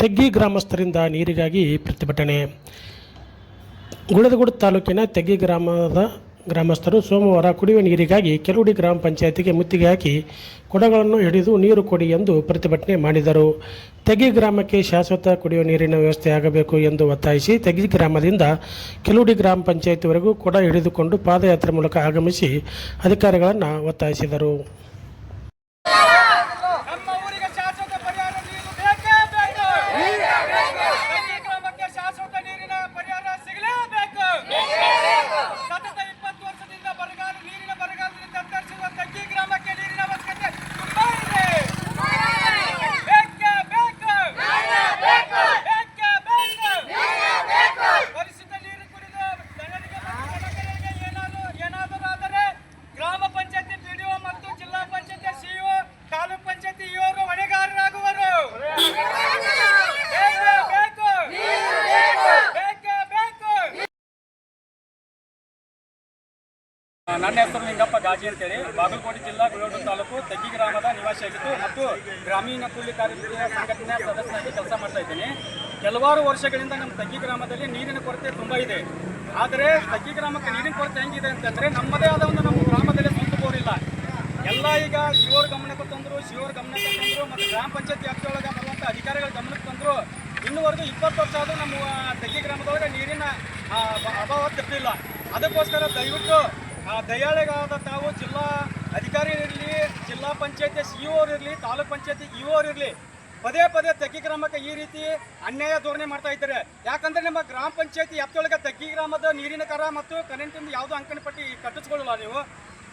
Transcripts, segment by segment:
ತೆಗ್ಗಿ ಗ್ರಾಮಸ್ಥರಿಂದ ನೀರಿಗಾಗಿ ಪ್ರತಿಭಟನೆ. ಗುಳದಗುಡ ತಾಲೂಕಿನ ತೆಗ್ಗಿ ಗ್ರಾಮದ ಗ್ರಾಮಸ್ಥರು ಸೋಮವಾರ ಕುಡಿಯುವ ನೀರಿಗಾಗಿ ಕೆಲುಡಿ ಗ್ರಾಮ ಪಂಚಾಯತಿಗೆ ಮುತ್ತಿಗೆ ಹಾಕಿ ಕೊಡಗಳನ್ನು ಹಿಡಿದು ನೀರು ಕೊಡಿ ಎಂದು ಪ್ರತಿಭಟನೆ ಮಾಡಿದರು. ತೆಗಿ ಗ್ರಾಮಕ್ಕೆ ಶಾಶ್ವತ ಕುಡಿಯುವ ನೀರಿನ ವ್ಯವಸ್ಥೆ ಆಗಬೇಕು ಎಂದು ಒತ್ತಾಯಿಸಿ ತೆಗಿ ಗ್ರಾಮದಿಂದ ಕೆಲುಡಿ ಗ್ರಾಮ ಪಂಚಾಯತಿವರೆಗೂ ಕೊಡ ಹಿಡಿದುಕೊಂಡು ಪಾದಯಾತ್ರೆ ಮೂಲಕ ಆಗಮಿಸಿ ಅಧಿಕಾರಿಗಳನ್ನು ಒತ್ತಾಯಿಸಿದರು ನಮ್ಮ ಊರಿಗೆ ಶಾಶ್ವತ ಪರಿಹಾರ ನೀರು ಬೇಕೇ ಬೇಕು ಪ್ರತಿ ಗ್ರಾಮಕ್ಕೆ ಶಾಶ್ವತ ನೀರಿನ ಪರಿಹಾರ ಸಿಗಲೇಬೇಕು ಸತತ ಇಪ್ಪತ್ತು ವರ್ಷದಿಂದ ಬರಗಾಲ ನೀರಿನ ಬರಗಾಲದಿಂದ ತತ್ತರಿಸಿರುವ ತಗ್ಗಿ ಗ್ರಾಮಕ್ಕೆ ನೀರಿನ ಅವಶ್ಯಕತೆ ತುಂಬಾ ಇದೆ ಬೇಕೇ ಬೇಕು ಬೇಕೇ ಬೇಕು ಪರಿಶುದ್ಧ ನೀರು ಕುಡಿದು ಜನರಿಗೆ ಮತ್ತು ಜನಗಳಿಗೆ ಏನಾದರೂ ಏನಾದರೂ ಆದರೆ ಗ್ರಾಮ ಪಂಚಾಯತಿ ಪಿಡಿಒ ಮತ್ತು ಜಿಲ್ಲಾ ಪಂಚಾಯತಿ ಸಿಇಒ ತಾಲೂಕ್ ಪಂಚಾಯತಿ ಇವರು ಹೊಣೆಗಾರರಾಗುವರು ಬೇಕೇ ಬೇಕು ಬೇಕೇ ಬೇಕು ನನ್ನ ಹೆಸರು ನಿಂಗಪ್ಪ ಗಾಜಿ ಅಂತೇಳಿ. ಬಾಗಲಕೋಟೆ ಜಿಲ್ಲಾ ಗುಳೋಡು ತಾಲೂಕು ತಗ್ಗಿ ಗ್ರಾಮದ ನಿವಾಸಿಯಾಗಿದ್ದು ಮತ್ತು ಗ್ರಾಮೀಣ ಕೂಲಿ ಕಾರ್ಯದರ್ಶಿಯ ಸಂಘಟನೆಯ ಸದಸ್ಯನಾಗಿ ಕೆಲಸ ಮಾಡ್ತಾ ಇದ್ದೀನಿ. ಕೆಲವಾರು ವರ್ಷಗಳಿಂದ ನಮ್ಮ ತಗ್ಗಿ ಗ್ರಾಮದಲ್ಲಿ ನೀರಿನ ಕೊರತೆ ತುಂಬ ಇದೆ. ಆದರೆ ತಗ್ಗಿ ಗ್ರಾಮಕ್ಕೆ ನೀರಿನ ಕೊರತೆ ಹೆಂಗಿದೆ ಅಂತಂದರೆ ನಮ್ಮದೇ ಆದ ಒಂದು ನಮ್ಮ ಗ್ರಾಮದಲ್ಲಿ ಸ್ವಂತ ಬೋರಿಲ್ಲ ಎಲ್ಲ ಈಗ ಶಿವರ ಗಮನಕ್ಕೆ ತಂದರು, ಶಿವರ ಗಮನಕ್ಕೆ ತಂದರು ಮತ್ತು ಗ್ರಾಮ ಪಂಚಾಯತಿ ವ್ಯಾಪ್ತಿಯೊಳಗೆ ಬರುವಂಥ ಅಧಿಕಾರಿಗಳ ಗಮನಕ್ಕೆ ತಂದರು. ಇನ್ನುವರೆಗೂ ಇಪ್ಪತ್ತು ವರ್ಷ ಆದರೂ ನಮ್ಮ ತಗ್ಗಿ ಗ್ರಾಮದವರೆಗೆ ನೀರಿನ ಅಭಾವ ತಪ್ಪಿಲ್ಲ. ಅದಕ್ಕೋಸ್ಕರ ದಯವಿಟ್ಟು ಆ, ದಯಾಳಿಗಳಾದ ತಾವು ಜಿಲ್ಲಾ ಅಧಿಕಾರಿ ಇರಲಿ ಜಿಲ್ಲಾ ಪಂಚಾಯತಿ ಸಿ ಇರಲಿ ತಾಲೂಕ್ ಪಂಚಾಯತಿ ಇಒ ಇರಲಿ ಪದೇ ಪದೇ ತಗ್ಗಿ ಗ್ರಾಮಕ್ಕೆ ಈ ರೀತಿ ಅನ್ಯಾಯ ಧೋರಣೆ ಮಾಡ್ತಾ ಇದ್ದಾರೆ. ಯಾಕಂದ್ರೆ ನಮ್ಮ ಗ್ರಾಮ ಪಂಚಾಯತಿ ವ್ಯಾಪ್ತಿಯೊಳಗೆ ತಗ್ಗಿ ಗ್ರಾಮದ ನೀರಿನ ಕರ ಮತ್ತು ಕರೆಂಟಿಂದ ಯಾವುದೋ ಅಂಕಣಪಟ್ಟಿ ಕಟ್ಟಿಸ್ಕೊಳ್ಳಲ್ಲ ನೀವು.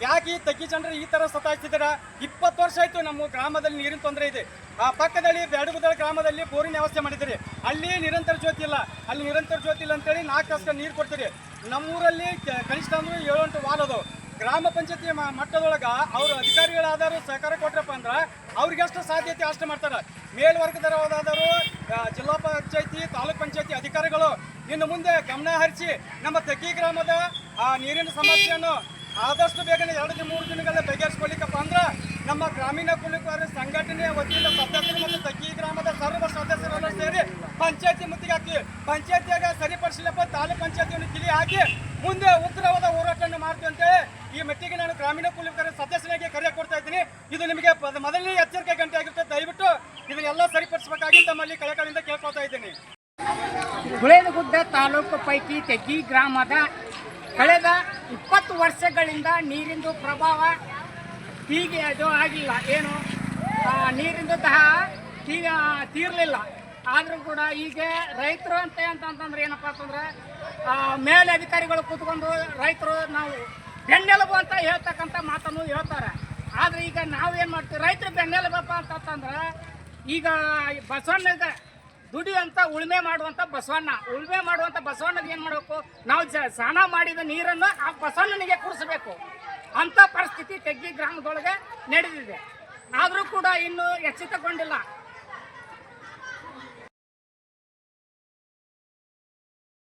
ಯಾಕೆ ಈ ತಗ್ಗಿ ಜನರು ಈ ತರ ಸತಾಯಿಸ್ತಿದ್ದೀರಾ ಇಪ್ಪತ್ತು ವರ್ಷ ಆಯ್ತು ನಮ್ಮ ಗ್ರಾಮದಲ್ಲಿ ನೀರಿನ ತೊಂದರೆ ಇದೆ. ಆ ಪಕ್ಕದಲ್ಲಿ ಬ್ಯಾಡಗುದಳ ಗ್ರಾಮದಲ್ಲಿ ಬೋರಿನ ವ್ಯವಸ್ಥೆ ಮಾಡಿದ್ದೀರಿ. ಅಲ್ಲಿ ನಿರಂತರ ಜ್ಯೋತಿ ಇಲ್ಲ. ಅಲ್ಲಿ ನಿರಂತರ ಜ್ಯೋತಿ ಇಲ್ಲ ಅಂತೇಳಿ ನಾಲ್ಕು ತಾಸು ನೀರು ಕೊಡ್ತೀರಿ. ನಮ್ಮೂರಲ್ಲಿ ಕನಿಷ್ಠ ಅಂದ್ರೆ ಏಳೆಂಟು ಎಂಟು ವಾಲ್ ಅದು ಗ್ರಾಮ ಪಂಚಾಯತಿ ಮಟ್ಟದೊಳಗೆ ಅವರು ಅಧಿಕಾರಿಗಳಾದರೂ ಸಹಕಾರ ಕೊಟ್ರಪ್ಪ ಅಂದ್ರೆ ಅವ್ರಿಗೆ ಎಷ್ಟು ಸಾಧ್ಯತೆ ಅಷ್ಟು ಮಾಡ್ತಾರೆ. ಮೇಲ್ವರ್ಗದವರಾದರೂ ಆ, ಜಿಲ್ಲಾ ಪಂಚಾಯತಿ ತಾಲೂಕ್ ಪಂಚಾಯತಿ ಅಧಿಕಾರಿಗಳು ಇನ್ನು ಮುಂದೆ ಗಮನ ಹರಿಸಿ ನಮ್ಮ ತಗ್ಗಿ ಗ್ರಾಮದ ಆ ನೀರಿನ ಸಮಸ್ಯೆಯನ್ನು ಆದಷ್ಟು ಬೇಗನೆ ಎರಡು ದಿನ, ಮೂರು ದಿನಗಳ ಬಗೆಹರಿಸ್ಕೊಳ್ಳಿಕ್ಕಪ್ಪ ಅಂದ್ರೆ ನಮ್ಮ ಗ್ರಾಮೀಣ ಕುಲಿಕಾರ ಸಂಘಟನೆಯ ವತಿಯಿಂದ ಸದಸ್ಯರು ಮತ್ತು ತಗ್ಗಿ ಗ್ರಾಮದ ಸರ್ವ ಸದಸ್ಯರನ್ನು ಸೇರಿ ಪಂಚಾಯತಿ ಮುತ್ತಿಗೆ ಹಾಕಿ, ಪಂಚಾಯತಿಯಾಗ ಸರಿಪಡಿಸಲಪ್ಪ ತಾಲೂಕ್ ಪಂಚಾಯತಿಯನ್ನು ಕಿಲಿ ಹಾಕಿ ಮುಂದೆ ಉತ್ತರವಾದ ಹೋರಾಟವನ್ನು ಮಾಡ್ತೀವಿ ಅಂತೇಳಿ ಈ ಮಟ್ಟಿಗೆ ನಾನು ಗ್ರಾಮೀಣ ಕುಲಿಕಾರ ಸದಸ್ಯನಾಗಿ ಕರೆ ಕೊಡ್ತಾ ಇದ್ದೀನಿ. ಇದು ನಿಮಗೆ ಮೊದಲನೇ ಎಚ್ಚರಿಕೆ ಗಂಟೆ ಆಗಿರುತ್ತೆ. ದಯವಿಟ್ಟು ಇದನ್ನೆಲ್ಲ ಸರಿಪಡಿಸಬೇಕಾಗಿ ತಮ್ಮಲ್ಲಿ ಕಳಕಳಿಯಿಂದ ಕೇಳ್ಕೊಳ್ತಾ ಇದ್ದೀನಿ. ಗುಳೇನಗುಡ್ಡ ತಾಲೂಕು ಪೈಕಿ ತೆಗ್ಗಿ ಗ್ರಾಮದ ಕಳೆದ ಇಪ್ಪತ್ತು ವರ್ಷಗಳಿಂದ ನೀರಿಂದು ಪ್ರಭಾವ ಹೀಗೆ ಅದು ಆಗಿಲ್ಲ. ಏನು? ನೀರಿಂದು ತಹ ತೀ, ತೀರಲಿಲ್ಲ. ಆದರೂ ಕೂಡ ಈಗ ರೈತರು ಅಂತ ಅಂತಂದ್ರೆ ಏನಪ್ಪ ಅಂತಂದ್ರೆ ಮೇಲೆ ಅಧಿಕಾರಿಗಳು ಕೂತ್ಕೊಂಡು ರೈತರು ನಾವು ಬೆನ್ನೆಲುಬು ಅಂತ ಹೇಳ್ತಕ್ಕಂಥ ಮಾತನ್ನು ಹೇಳ್ತಾರೆ. ಆದರೆ ಈಗ ನಾವೇನು ಮಾಡ್ತೀವಿ? ರೈತರು ಬೆನ್ನೆಲುಬಪ್ಪ ಅಂತಂದ್ರೆ ಈಗ ಬಸವಣ್ಣಗ ಅಂತ ಉಳುಮೆ ಮಾಡುವಂತ ಬಸವಣ್ಣ. ಉಳುಮೆ ಮಾಡುವಂತ ಬಸವಣ್ಣಗೆ ಏನ್ ಮಾಡಬೇಕು? ನಾವು ಸ್ನಾನ ಮಾಡಿದ ನೀರನ್ನು ಆ ಬಸವಣ್ಣನಿಗೆ ಕುಡಿಸಬೇಕು. ಅಂತ ಪರಿಸ್ಥಿತಿ ತೆಗ್ಗಿ ಗ್ರಾಮದೊಳಗೆ ನಡೆದಿದೆ. ಆದರೂ ಕೂಡ ಇನ್ನು ಎಚ್ಚೆತ್ತುಕೊಂಡಿಲ್ಲ.